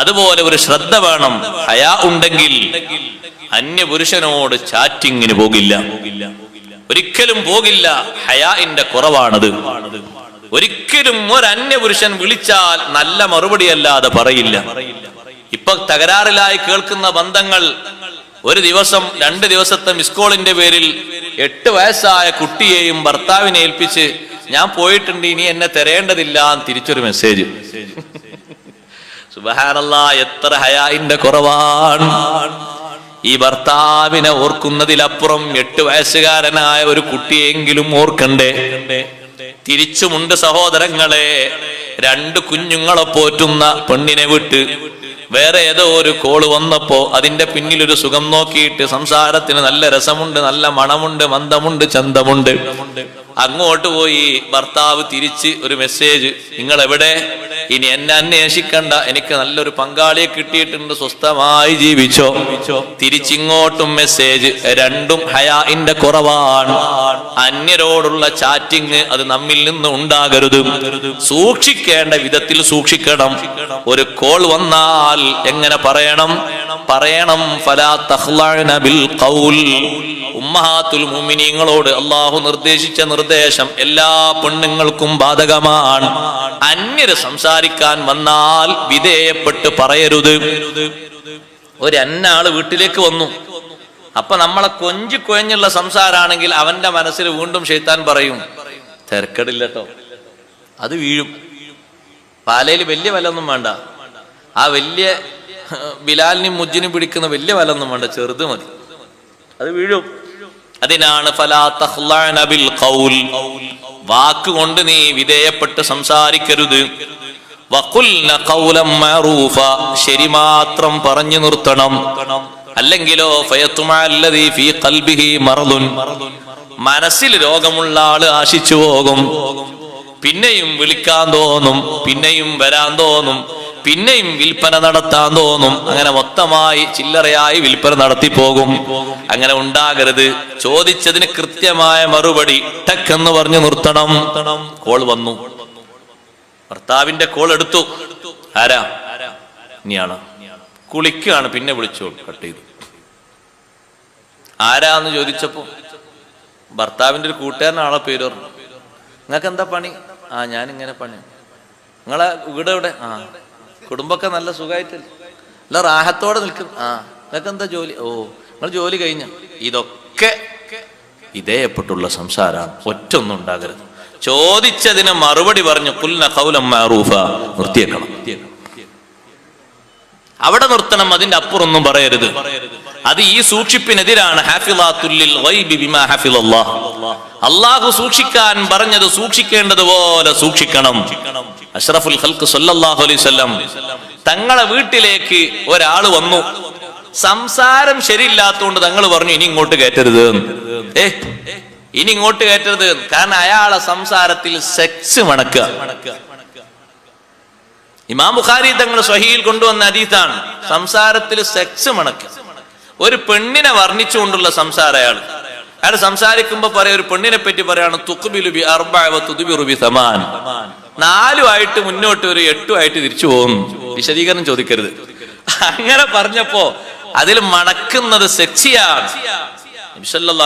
അതുപോലെ ഒരു ശ്രദ്ധ വേണം. ഹയാ ഉണ്ടെങ്കിൽ അന്യപുരുഷനോട് ചാറ്റിങ്ങിന് പോകില്ല. ഒരിക്കലും പോകില്ല. ഹയാന്റെ കുറവാണത്. ഒരിക്കലും ഒരു അന്യപുരുഷൻ വിളിച്ചാൽ നല്ല മറുപടി അല്ലാതെ പറയില്ല. ഇപ്പൊ തകരാറിലായി കേൾക്കുന്ന ബന്ധങ്ങൾ ഒരു ദിവസം രണ്ട് ദിവസത്തെ മിസ്കോളിന്റെ പേരിൽ എട്ട് വയസ്സായ കുട്ടിയെയും ഭർത്താവിനെ ഏൽപ്പിച്ച് ഞാൻ പോയിട്ടുണ്ട് ഇനി എന്നെ തരേണ്ടതില്ല എന്ന് തിരിച്ചൊരു മെസ്സേജ്. സുബഹാനല്ല എത്ര ഹയായിന്റെ കുറവാണ്. ഈ ഭർത്താവിനെ ഓർക്കുന്നതിലപ്പുറം എട്ട് വയസ്സുകാരനായ ഒരു കുട്ടിയെങ്കിലും ഓർക്കണ്ടേ? തിരിച്ചുമുണ്ട് സഹോദരങ്ങളെ രണ്ട് കുഞ്ഞുങ്ങളെ പോറ്റുന്ന പെണ്ണിനെ വിട്ട്. വേറെ ഏതോ ഒരു കോൾ വന്നപ്പോ അതിന്റെ പിന്നിലൊരു സുഖം നോക്കിയിട്ട് സംസാരത്തിന് നല്ല രസമുണ്ട് നല്ല മണമുണ്ട് മന്ദമുണ്ട് ചന്തമുണ്ട്. അങ്ങോട്ട് പോയി ഭർത്താവ് തിരിച്ച് ഒരു മെസ്സേജ് നിങ്ങൾ എവിടെ ഇനി എന്നെ അന്വേഷിക്കണ്ട. എനിക്ക് നല്ലൊരു പങ്കാളിയെ കിട്ടിയിട്ടുണ്ട്. സ്വസ്ഥമായി ജീവിച്ചോ. തിരിച്ചിങ്ങോട്ടും മെസ്സേജ് രണ്ടും ഹയാഇന്റെ കുറവാണ്. അന്യരോടുള്ള ചാറ്റിങ് അത് നമ്മിൽ നിന്ന് ഉണ്ടാകരുത്. സൂക്ഷിക്കേണ്ട വിധത്തിൽ സൂക്ഷിക്കണം. ഒരു കോൾ വന്നാൽ എങ്ങനെ പറയണം? പറയണം. ഫലാ തഖ്ലഅന ബിൽ ഖൗൽ. ഉമ്മഹാത്തുൽ മുഅ്മിനീങ്ങളോട് അള്ളാഹു നിർദ്ദേശിച്ച നിർദ്ദേശം എല്ലാ പെണ്ണുങ്ങൾക്കും ബാധകമാണ്. അന്യര് സംസാരിക്കാൻ വന്നാൽ വിധേയപ്പെട്ട് പറയരുത്. ഒരു അന്നാൾ വീട്ടിലേക്ക് വന്നു. അപ്പൊ നമ്മളെ കൊഞ്ചി കൊഞ്ഞുള്ള സംസാരാണെങ്കിൽ അവന്റെ മനസ്സിൽ വീണ്ടും ഷെയ്ത്താൻ പറയും തിരക്കടില്ലട്ടോ. അത് വീഴും. പാലയിൽ വലിയ വലൊന്നും വേണ്ട. ആ വലിയ ബിലാലിനും മുജ്ജിനും പിടിക്കുന്ന വലിയ വലൊന്നും വേണ്ട ചെറുത് മതി. അത് വീഴും. അതിനാണ് വാക്കുകൊണ്ട് നീ വിധേയപ്പെട്ട് സംസാരിക്കരുത്. ശരി മാത്രം പറഞ്ഞു നിർത്തണം. അല്ലെങ്കിലോ മനസ്സിൽ രോഗമുള്ള ആൾ ആശിച്ചു പോകും. പിന്നെയും വിളിക്കാൻ തോന്നും പിന്നെയും വരാൻ തോന്നും. പിന്നെയും വിൽപ്പന നടത്താൻ തോന്നും. അങ്ങനെ മൊത്തമായി ചില്ലറയായി വിൽപ്പന നടത്തി പോകും. അങ്ങനെ ഉണ്ടാകരുത്. ചോദിച്ചതിന് കൃത്യമായ മറുപടി ടക്കെന്ന് പറഞ്ഞു നിർത്തണം. കോൾ വന്നു. ഭർത്താവിന്റെ കോൾ എടുത്തു. ആരാ? ഇനിയാണ് കുളിക്കുകയാണ് പിന്നെ വിളിച്ചോ കട്ട് ചെയ്തു. ആരാന്ന് ചോദിച്ചപ്പോ ഭർത്താവിന്റെ ഒരു കൂട്ടുകാരനാളെ പേര് പറഞ്ഞു. നിങ്ങൾക്ക് എന്താ പണി? ആ ഞാൻ ഇങ്ങനെ പണി. നിങ്ങളെ വീട് എവിടെ? ആ. കുടുംബമൊക്കെ നല്ല സുഖമായിട്ടല്ലേ? നല്ല റാഹത്തോടെ നിൽക്കും. ആ നിങ്ങൾക്ക് എന്താ ജോലി? ഓ നിങ്ങൾ ജോലി കഴിഞ്ഞ? ഇതൊക്കെ ഇതേപ്പെട്ടുള്ള സംസാരമാണ് ഒറ്റൊന്നും ഉണ്ടാകരുത്. ചോദിച്ചതിന് മറുപടി പറഞ്ഞു കുൽന കൗലം മാറൂഫ നിർത്തിയേക്കണം. അവിടെ നിർത്തണം അതിന്റെ അപ്പുറൊന്നും പറയരുത്. അത് ഈ സൂക്ഷിപ്പിനെതിരാണ്. അള്ളാഹു സൂക്ഷിക്കാൻ പറഞ്ഞത് സൂക്ഷിക്കേണ്ടതുപോലെ സൂക്ഷിക്കണം. അഷ്റഫുൽ ഖൽക്ക് സല്ലല്ലാഹു അലൈഹി വസല്ലം തങ്ങളെ വീട്ടിലേക്ക് ഒരാൾ വന്നു. സംസാരം ശരിയില്ലാത്തതുകൊണ്ട് തങ്ങൾ പറഞ്ഞു ഇനി ഇങ്ങോട്ട് കയറ്റരുത്. ഏ ഇനി ഇങ്ങോട്ട് കയറ്റരുത്. കാരണം അയാളെ സംസാരത്തിൽ സെക്സ് മണക്കുക. ഇമാം ബുഖാരി തങ്ങൾ സ്വഹിയിൽ കൊണ്ടുവന്ന അതീതാണ് സംസാരത്തിൽ സെക്സ് മണക്കുക. ഒരു പെണ്ണിനെ വർണിച്ചുകൊണ്ടുള്ള സംസാരം അയാൾ അയാൾ സംസാരിക്കുമ്പോ പറയാ ഒരു പെണ്ണിനെ പറ്റി പറയാണ് തുക്കുബിലുബി ബി അർബഅ വ തുദ്ബിറു ബി സമാൻ. നാലുമായിട്ട് മുന്നോട്ട് ഒരു എട്ടുമായിട്ട് തിരിച്ചു പോകും. വിശദീകരണം ചോദിക്കരുത്. അങ്ങനെ പറഞ്ഞപ്പോ അതിൽ മണക്കുന്നത് സെക്സിയാണ്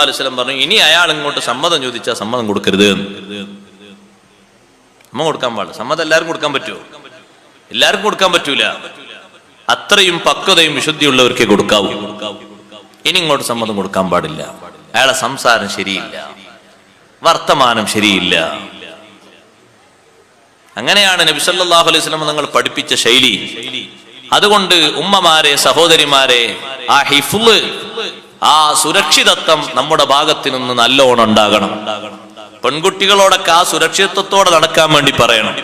വസല്ലം പറഞ്ഞു ഇനി അയാൾ ഇങ്ങോട്ട് സമ്മതം ചോദിച്ചാൽ സമ്മതം കൊടുക്കരുത്. അമ്മ കൊടുക്കാൻ പാടില്ല. സമ്മതം എല്ലാവർക്കും കൊടുക്കാൻ പറ്റുമോ? എല്ലാവർക്കും കൊടുക്കാൻ പറ്റൂല. അത്രയും പക്വതയും വിശുദ്ധിയുള്ളവർക്കേ കൊടുക്കാവൂ. ഇനി ഇങ്ങോട്ട് സമ്മതം കൊടുക്കാൻ പാടില്ല. അയാളെ സംസാരം ശരിയില്ല. വർത്തമാനം ശരിയില്ല. അങ്ങനെയാണ് നബി സല്ലല്ലാഹു അലൈഹി സ്വലം നിങ്ങൾ പഠിപ്പിച്ച ശൈലി. അതുകൊണ്ട് ഉമ്മമാരെ സഹോദരിമാരെ ആ ഹിഫുൾ ആ സുരക്ഷിതത്വം നമ്മുടെ ഭാഗത്ത് നിന്ന് നല്ലോണം ഉണ്ടാകണം. പെൺകുട്ടികളോടൊക്കെ ആ സുരക്ഷിതത്വത്തോടെ നടക്കാൻ വേണ്ടി പറയണം.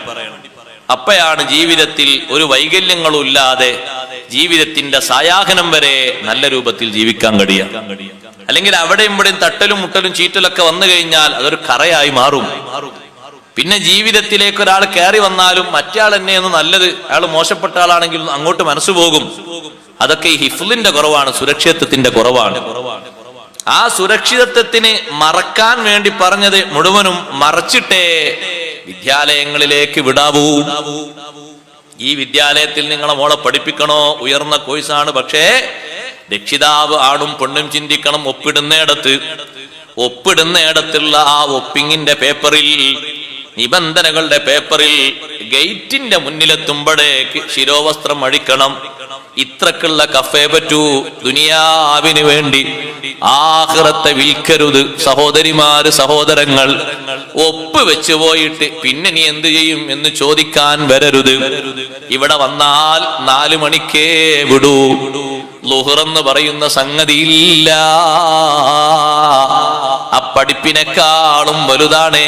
അപ്പോഴാണ് ജീവിതത്തിൽ ഒരു വൈകല്യങ്ങളും ഇല്ലാതെ ജീവിതത്തിന്റെ സായാഹനം വരെ നല്ല രൂപത്തിൽ ജീവിക്കാൻ കഴിയാം അല്ലെങ്കിൽ അവിടെയും ഇവിടെയും തട്ടലും മുട്ടലും ചീറ്റലൊക്കെ വന്നു കഴിഞ്ഞാൽ അതൊരു കറയായി മാറും. പിന്നെ ജീവിതത്തിലേക്ക് ഒരാൾ കയറി വന്നാലും മറ്റേയാൾ തന്നെയൊന്നും നല്ലത്. അയാൾ മോശപ്പെട്ട ആളാണെങ്കിൽ അങ്ങോട്ട് മനസ്സു പോകും. അതൊക്കെ ഈ ഹിഫ്ലിന്റെ കുറവാണ് സുരക്ഷിതത്വത്തിന്റെ കുറവാണ്. ആ സുരക്ഷിതത്വത്തിന് മറക്കാൻ വേണ്ടി പറഞ്ഞത് മുഴുവനും മറച്ചിട്ടേ വിദ്യാലയങ്ങളിലേക്ക് വിടാവൂ. ഈ വിദ്യാലയത്തിൽ നിങ്ങളെ മോളെ പഠിപ്പിക്കണോ? ഉയർന്ന കോഴ്സാണ് പക്ഷേ രക്ഷിതാവ് ആടും പെണ്ണും ചിന്തിക്കണം ഒപ്പിടുന്നിടത്ത് ഒപ്പിടുന്നിടത്തുള്ള ആ ഒപ്പിങ്ങിന്റെ പേപ്പറിൽ നിബന്ധനകളുടെ പേപ്പറിൽ ഗേറ്റിന്റെ മുന്നിലെത്തുമ്പോഴേക്ക് ശിരോവസ്ത്രം അഴിക്കണം. ഇത്രക്കുള്ള കഫേ പറ്റൂ. ദുനിയാവിന് വേണ്ടി. ആഹ്റത്തെ വിൽക്കരുത്. സഹോദരിമാര് സഹോദരങ്ങൾ. ഒപ്പ് വെച്ച് പോയിട്ട് പിന്നെ നീ എന്ത് ചെയ്യും എന്ന് ചോദിക്കാൻ വരരുത്. ഇവിടെ വന്നാൽ നാലു മണിക്കേ വിടൂ. ലുഹറെന്ന് പറയുന്ന സംഗതിയില്ല. ആ പഠിപ്പിനെക്കാളും വലുതാണേ.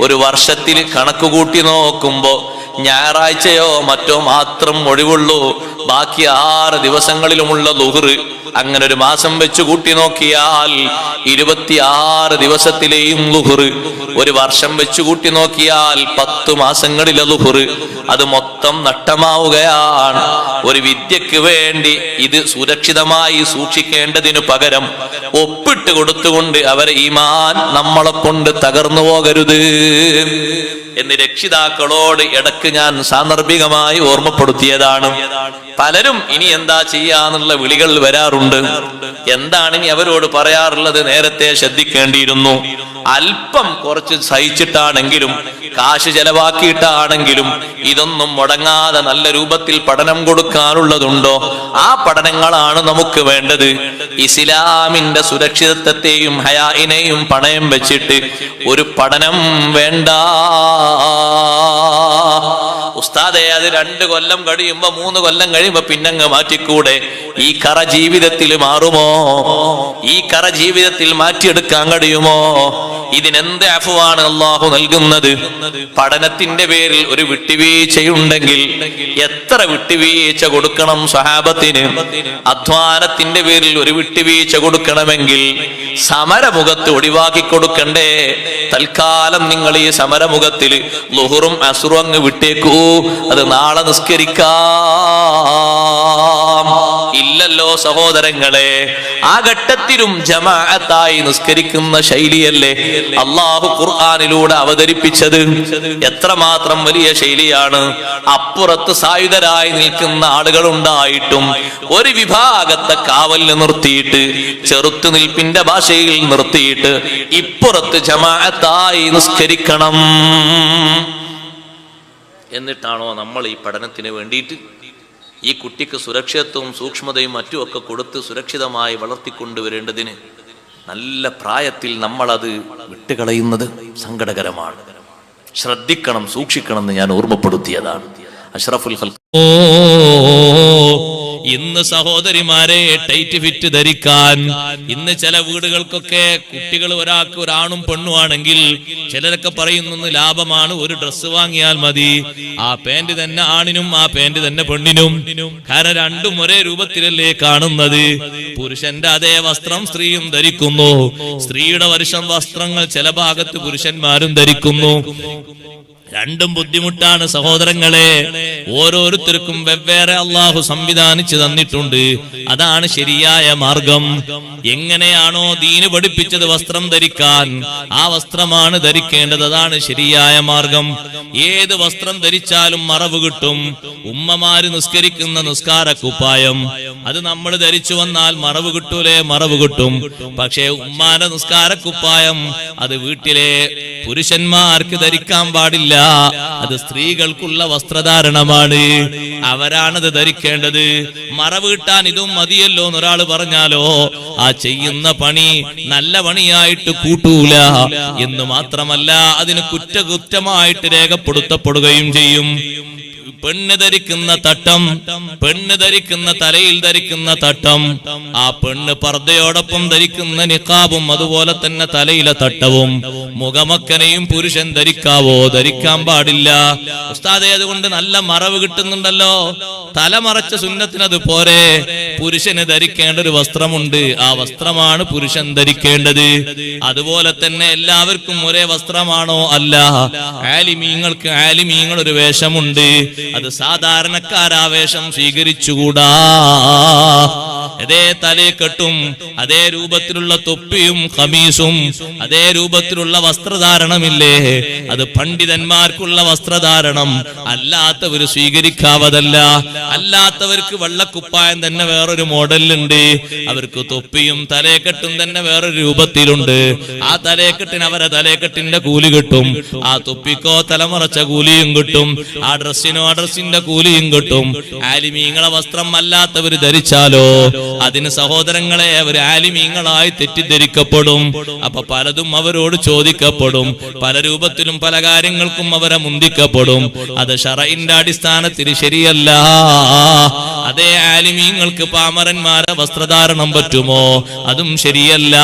ഒരു വർഷത്തിൽ കണക്ക് കൂട്ടി നോക്കുമ്പോ ഞായറാഴ്ചയോ മറ്റോ മാത്രം ഒഴിവുള്ളൂ. ബാക്കി ആറ് ദിവസങ്ങളിലുമുള്ള ലുഹറ് അങ്ങനെ ഒരു മാസം വെച്ച് കൂട്ടി നോക്കിയാൽ ഇരുപത്തിയാറ് ദിവസത്തിലെയും ലുഹുറ് ഒരു വർഷം വെച്ച് കൂട്ടി നോക്കിയാൽ പത്ത് മാസങ്ങളിലെ ലുഹുറ് അത് മൊത്തം നഷ്ടമാവുകയാണ്. ഒരു വിദ്യക്ക് വേണ്ടി ഇത് സുരക്ഷിതമായി സൂക്ഷിക്കേണ്ടതിനു പകരം ഒപ്പിട്ട് കൊടുത്തുകൊണ്ട് അവരെ ഈമാൻ നമ്മളെ കൊണ്ട് തകർന്നു പോകരുത്. എന്ന് രക്ഷിതാക്കളോട് ഇടയ്ക്ക് ഞാൻ സാന്ദർഭികമായി ഓർമ്മപ്പെടുത്തിയതാണ്. പലരും ഇനി എന്താ ചെയ്യാന്നുള്ള വിളികൾ വരാറുണ്ട്. എന്താണ് ഇനി അവരോട് പറയാറുള്ളത് നേരത്തെ ശ്രദ്ധിക്കേണ്ടിയിരുന്നു. അല്പം കുറച്ച് സഹിച്ചിട്ടാണെങ്കിലും കാശ് ചെലവാക്കിയിട്ടാണെങ്കിലും ഇതൊന്നും മുടങ്ങാതെ നല്ല രൂപത്തിൽ പഠനം കൊടുക്കാനുള്ളതുണ്ടോ? ആ പഠനങ്ങളാണ് നമുക്ക് വേണ്ടത്. ഇസ്ലാമിന്റെ സുരക്ഷിതത്വത്തെയും ഹയായിനെയും പണയം വെച്ചിട്ട് ഒരു പഠനം വേണ്ട. ഉസ്താദെ അത് രണ്ട് കൊല്ലം കഴിയുമ്പോ മൂന്ന് കൊല്ലം കഴിയുമ്പോ പിന്നങ്ങ് മാറ്റിക്കൂടെ? ഈ കറ ജീവിതത്തിൽ മാറുമോ? ഈ കറ ജീവിതത്തിൽ മാറ്റിയെടുക്കാൻ കഴിയുമോ? ഇതിനെന്ത് അഫുവാണ് അള്ളാഹു നൽകുന്നത്? പഠനത്തിന്റെ പേരിൽ ഒരു വിട്ടുവീഴ്ചയുണ്ടെങ്കിൽ എത്ര വിട്ടുവീഴ്ച കൊടുക്കണം സഹാബത്തിന്? അധ്വാനത്തിന്റെ പേരിൽ ഒരു വിട്ടുവീഴ്ച കൊടുക്കണമെങ്കിൽ സമരമുഖത്ത് ഒഴിവാക്കി കൊടുക്കണ്ടേ? തൽക്കാലം നിങ്ങൾ ഈ സമരമുഖത്തിൽ ലുഹുറും അസുറും അങ്ങ് വിട്ടേക്കൂ. അത് നാളെ നിസ്കരിക്കാം. ഇല്ലല്ലോ സഹോദരങ്ങളെ ആ ഘട്ടത്തിലും ജമാഅത്തായി നിസ്കരിക്കുന്ന ശൈലിയല്ലേ അള്ളാഹു ഖുർആാനിലൂടെ അവതരിപ്പിച്ചത്? എത്രമാത്രം വലിയ ശൈലിയാണ്. അപ്പുറത്ത് സായുധരായി നിൽക്കുന്ന ആളുകൾ ഉണ്ടായിട്ടും ഒരു വിഭാഗത്തെ കാവലിന് നിർത്തിയിട്ട് ചെറുത്തുനിൽപ്പിന്റെ ഭാഷയിൽ നിർത്തിയിട്ട് ഇപ്പുറത്ത് ജമാഅത്തായി നിസ്കരിക്കണം. എന്നിട്ടാണോ നമ്മൾ ഈ പഠനത്തിന് വേണ്ടിയിട്ട് ഈ കുട്ടിക്ക് സുരക്ഷിതത്വവും സൂക്ഷ്മതയും മറ്റുമൊക്കെ കൊടുത്ത് സുരക്ഷിതമായി വളർത്തിക്കൊണ്ടുവരേണ്ടതിന് നല്ല പ്രായത്തിൽ നമ്മളത് വിട്ടുകളയുന്നത് സങ്കടകരമാണ്. ശ്രദ്ധിക്കണം സൂക്ഷിക്കണം എന്ന് ഞാൻ ഓർമ്മപ്പെടുത്തിയതാണ്. അഷ്റഫുൽ ഇന്ന് സഹോദരിമാരെ ടൈറ്റ് ഫിറ്റ് ധരിക്കാൻ. ഇന്ന് ചില വീടുകൾക്കൊക്കെ കുട്ടികൾ ഒരാൾക്ക് ഒരാണും പെണ്ണുമാണെങ്കിൽ ചിലരൊക്കെ പറയുന്നു ലാഭമാണ് ഒരു ഡ്രസ്സ് വാങ്ങിയാൽ മതി. ആ പാന്റ് തന്നെ ആണിനും ആ പാന്റ് തന്നെ പെണ്ണിനും. കാരണം രണ്ടും ഒരേ രൂപത്തിലല്ലേ കാണുന്നത്. പുരുഷന്റെ അതേ വസ്ത്രം സ്ത്രീയും ധരിക്കുന്നു. സ്ത്രീയുടെ വർഷം വസ്ത്രങ്ങൾ ചില ഭാഗത്ത് പുരുഷന്മാരും ധരിക്കുന്നു. രണ്ടും ബുദ്ധിമുട്ടാണ് സഹോദരങ്ങളെ. ഓരോരുത്തർക്കും വെവ്വേറെ അള്ളാഹു സംവിധാനിച്ചു തന്നിട്ടുണ്ട്. അതാണ് ശരിയായ മാർഗം. എങ്ങനെയാണോ ദീന് പഠിപ്പിച്ചത് വസ്ത്രം ധരിക്കാൻ ആ വസ്ത്രമാണ് ധരിക്കേണ്ടത്. അതാണ് ശരിയായ മാർഗം. ഏത് വസ്ത്രം ധരിച്ചാലും മറവ് കിട്ടും. ഉമ്മമാര് നിസ്കരിക്കുന്ന നിസ്കാര കുപ്പായം അത് നമ്മൾ ധരിച്ചു വന്നാൽ മറവ് കിട്ടൂലേ? മറവ് കിട്ടും. പക്ഷേ ഉമ്മാന നിസ്കാര കുപ്പായം അത് വീട്ടിലെ പുരുഷന്മാർക്ക് ധരിക്കാൻ പാടില്ല. അത് സ്ത്രീകൾക്കുള്ള വസ്ത്രധാരണമാണ്. അവരാണത് ധരിക്കേണ്ടത്. മറവീട്ടാൻ ഇതും മതിയല്ലോ എന്നൊരാൾ പറഞ്ഞാലോ ആ ചെയ്യുന്ന പണി നല്ല പണിയായിട്ട് കൂട്ടൂല എന്ന് മാത്രമല്ല അതിന് കുറ്റകുറ്റമായിട്ട് രേഖപ്പെടുത്തപ്പെടുകയും ചെയ്യും. പെണ്ണ് ധരിക്കുന്ന തട്ടം പെണ്ണ് ധരിക്കുന്ന തലയിൽ ധരിക്കുന്ന തട്ടം ആ പെണ്ണ് പർദ്ദയോടൊപ്പം ധരിക്കുന്ന നിക്കാബും അതുപോലെ തന്നെ തലയിലെ തട്ടവും. മുഖമക്കനെയും പുരുഷൻ ധരിക്കാവോ? ധരിക്കാൻ പാടില്ല. ഉസ്താദെ അതുകൊണ്ട് നല്ല മറവ് കിട്ടുന്നുണ്ടല്ലോ. തല മറച്ച സുന്നത്തിനത് പോരെ. പുരുഷന് ധരിക്കേണ്ട ഒരു വസ്ത്രമുണ്ട്. ആ വസ്ത്രമാണ് പുരുഷൻ ധരിക്കേണ്ടത്. അതുപോലെ തന്നെ എല്ലാവർക്കും ഒരേ വസ്ത്രമാണോ? അല്ല. ആലിമീങ്ങൾക്ക് ആലിമീങ്ങൾ ഒരു വേഷമുണ്ട്. അത് സാധാരണക്കാരാവേശം സ്വീകരിച്ചുകൂടാ. അതേ തലേക്കെട്ടും അതേ രൂപത്തിലുള്ള തൊപ്പിയും ഖമീസും അതേ രൂപത്തിലുള്ള വസ്ത്രധാരണമില്ലേ? അത് പണ്ഡിതന്മാർക്കുള്ള വസ്ത്രധാരണം. അല്ലാത്തവർ സ്വീകരിക്കാവതല്ല. അല്ലാത്തവർക്ക് വെള്ളക്കുപ്പായം തന്നെ വേറൊരു മോഡലുണ്ട് അവർക്ക് തൊപ്പിയും തലേക്കെട്ടും തന്നെ വേറൊരു രൂപത്തിലുണ്ട്. ആ തലേക്കെട്ടിന് അവരെ തലേക്കെട്ടിന്റെ കൂലി കിട്ടും. ആ തൊപ്പിക്കോ തലമറച്ച കൂലിയും കിട്ടും. ആ ഡ്രസ്സിനോ ആ ഡ്രസ്സിന്റെ കൂലിയും കിട്ടും. ആലിമീങ്ങളെ വസ്ത്രം അല്ലാത്തവർ ധരിച്ചാലോ? അതിന് സഹോദരങ്ങളെ അവർ ആലിമീങ്ങളായി തെറ്റിദ്ധരിക്കപ്പെടും. അപ്പൊ പലതും അവരോട് ചോദിക്കപ്പെടും. പല രൂപത്തിലും പല കാര്യങ്ങൾക്കും അവരെ മുന്തിക്കപ്പെടും. അത് ഷറയിന്റെ അടിസ്ഥാനത്തിൽ ശരിയല്ല. അതേ ആലിമീങ്ങൾക്ക് പാമരന്മാരെ വസ്ത്രധാരണം പറ്റുമോ? അതും ശരിയല്ല.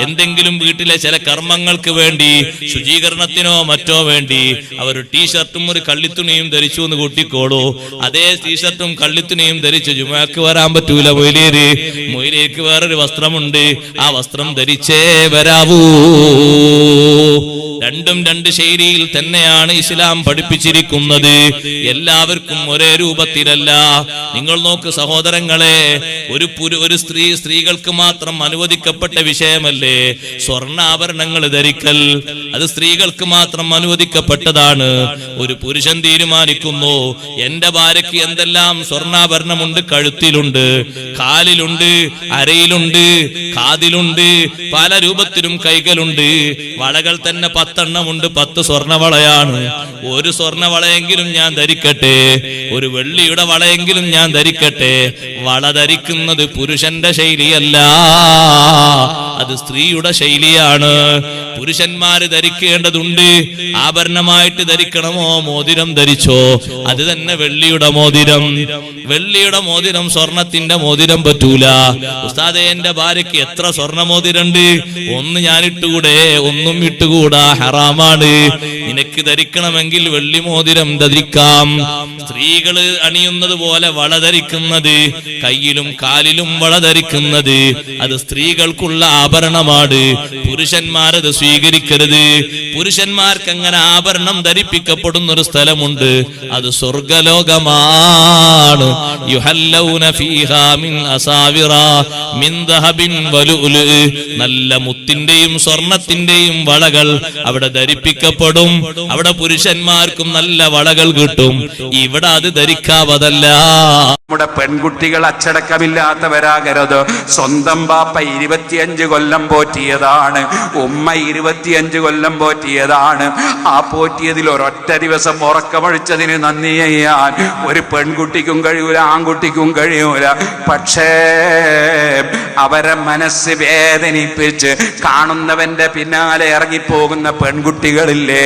എന്തെങ്കിലും വീട്ടിലെ ചില കർമ്മങ്ങൾക്ക് വേണ്ടി ശുചീകരണത്തിനോ മറ്റോ വേണ്ടി അവർ ടീഷർട്ടും ഒരു കള്ളിത്തുണിയും ധരിച്ചു എന്ന് കൂട്ടിക്കോളൂ. അതേ ടീഷർട്ടും കള്ളിത്തുണിയും ധരിച്ച് ജുമാക്ക് വരാൻ പറ്റൂല മൊയിലേര് മൊയിലേക്ക് വേറൊരു വസ്ത്രമുണ്ട്. ആ വസ്ത്രം ധരിച്ചേ വരാവൂ. രണ്ടും രണ്ട് ശൈലിയിൽ തന്നെയാണ് ഇസ്ലാം പഠിപ്പിച്ചിരിക്കുന്നത്. എല്ലാവർക്കും ഒരേ രൂപത്തിലല്ല. നിങ്ങൾ നോക്ക് സഹോദരങ്ങളെ ഒരു പുരു ഒരു സ്ത്രീ സ്ത്രീകൾക്ക് മാത്രം അനുവദിക്കപ്പെട്ട വിഷയമല്ലേ? സ്വർണാഭരണങ്ങൾ ധരിക്കൽ അത് സ്ത്രീകൾക്ക് മാത്രം അനുവദിക്കപ്പെട്ടതാണ്. ഒരു പുരുഷൻ തീരുമാനിക്കുന്നു എന്റെ ഭാര്യയ്ക്ക് എന്തെല്ലാം സ്വർണാഭരണമുണ്ട്? കഴുത്തിലുണ്ട് കാലിലുണ്ട് അരയിലുണ്ട് കാതിലുണ്ട് പല രൂപത്തിലും കൈകളുണ്ട്. വളകൾ തന്നെ പത്തെണ്ണമുണ്ട് പത്ത് സ്വർണവളയാണ് ഒരു സ്വർണവളയെങ്കിലും ഞാൻ ധരിക്കട്ടെ ഒരു വെള്ളിയുടെ വളയെങ്കിലും ഞാൻ ധരിക്കട്ടെ. വള ധരിക്കുന്നത് പുരുഷന്റെ ശൈലിയല്ല. അത് സ്ത്രീയുടെ ശൈലിയാണ്. പുരുഷന്മാര് ധരിക്കേണ്ടതുണ്ട്. ആഭരണമായിട്ട് ധരിക്കണമോ? മോതിരം ധരിച്ചോ? അത് തന്നെ വെള്ളിയുടെ മോതിരം. വെള്ളിയുടെ മോതിരം സ്വർണത്തിന്റെ മോതിരം പറ്റൂല. ഉസ്താദെ എന്റെ ഭാര്യയ്ക്ക് എത്ര സ്വർണ മോതിരണ്ട് ഒന്ന് ഞാൻ ഇട്ടുകൂടെ ഒന്നും ഇട്ടുകൂടാ. ഹറാമാണ്. നിനക്ക് ധരിക്കണമെങ്കിൽ വെള്ളി മോതിരം ധരിക്കാം. സ്ത്രീകൾ അണിയുന്നത് പോലെ വളധരിക്കുന്നത് കയ്യിലും കാലിലും വളധരിക്കുന്നത്. അത് സ്ത്രീകൾക്കുള്ള ആഭരണമാണ്. പുരുഷന്മാരത് സ്വീകരിക്കരുത്. പുരുഷന്മാർക്ക് അങ്ങനെ ആഭരണം ധരിപ്പിക്കപ്പെടുന്ന ഒരു സ്ഥലമുണ്ട്. അത് സ്വർഗലോകമാണ്. നല്ല മുത്തിന്റെയും സ്വർണത്തിന്റെയും വളകൾ അവിടെ ധരിപ്പിക്കപ്പെടും. അവിടെ പുരുഷന്മാർക്കും നല്ല വളകൾ കിട്ടും. ഇവിടെ അത് ധരിക്കാവതല്ല. നമ്മുടെ പെൺകുട്ടികൾ അച്ചടക്കമില്ലാത്തവരാകരുത്. സ്വന്തം ബാപ്പ ഇരുപത്തിയഞ്ച് കൊല്ലം പോറ്റിയതാണ്. ഉമ്മ ഇരുപത്തിയഞ്ച് കൊല്ലം പോറ്റിയതാണ്. ആ പോറ്റിയതിൽ ഒരൊറ്റ ദിവസം ഉറക്കമൊഴിച്ചതിന് നന്ദി ചെയ്യാൻ ഒരു പെൺകുട്ടിക്കും കഴിയൂല ആൺകുട്ടിക്കും കഴിയൂല. പക്ഷേ അവരെ മനസ്സ് വേദനിപ്പിച്ച് കാണുന്നവന്റെ പിന്നാലെ ഇറങ്ങിപ്പോകുന്ന പെൺകുട്ടികളില്ലേ?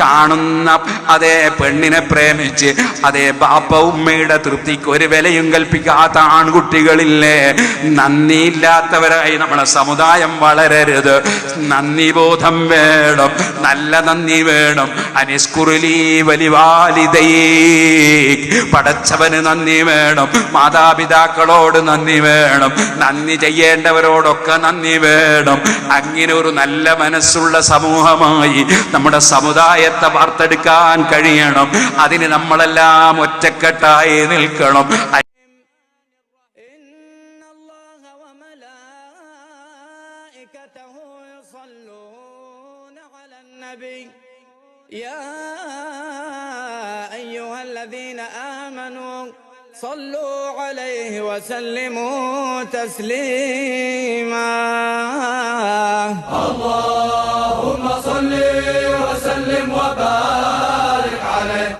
കാണുന്ന അതേ പെണ്ണിനെ പ്രേമിച്ച് അതേ ബാപ്പ ഉമ്മയുടെ തൃപ്തിക്ക് ഒരു വിലയും കൽപ്പിക്കാത്ത ആൺകുട്ടികളില്ലേ. നന്ദിയില്ലാത്തവരായി നമ്മളെ സമുദായം വളരരുത്. നന്ദി ബോധം വേണം നല്ല നന്ദി വേണം. അനിസ്കുറിലി വലിവാലിതൈ പടച്ചവന് നന്ദി വേണം. മാതാപിതാക്കളോട് നന്ദി വേണം. നന്ദി ചെയ്യേണ്ടവരോടൊക്കെ നന്ദി വേണം. അങ്ങനെ ഒരു നല്ല മനസ്സുള്ള സമൂഹമായി നമ്മുടെ സമുദായത്തെ വാർത്തെടുക്കാൻ കഴിയണം. അതിന് നമ്മളെല്ലാം എല്ലാം ഒറ്റക്കെട്ടായി നിൽക്കണം. يا أيها الذين آمنوا صلوا عليه وسلموا تسليما اللهم صل وسلم وبارك عليه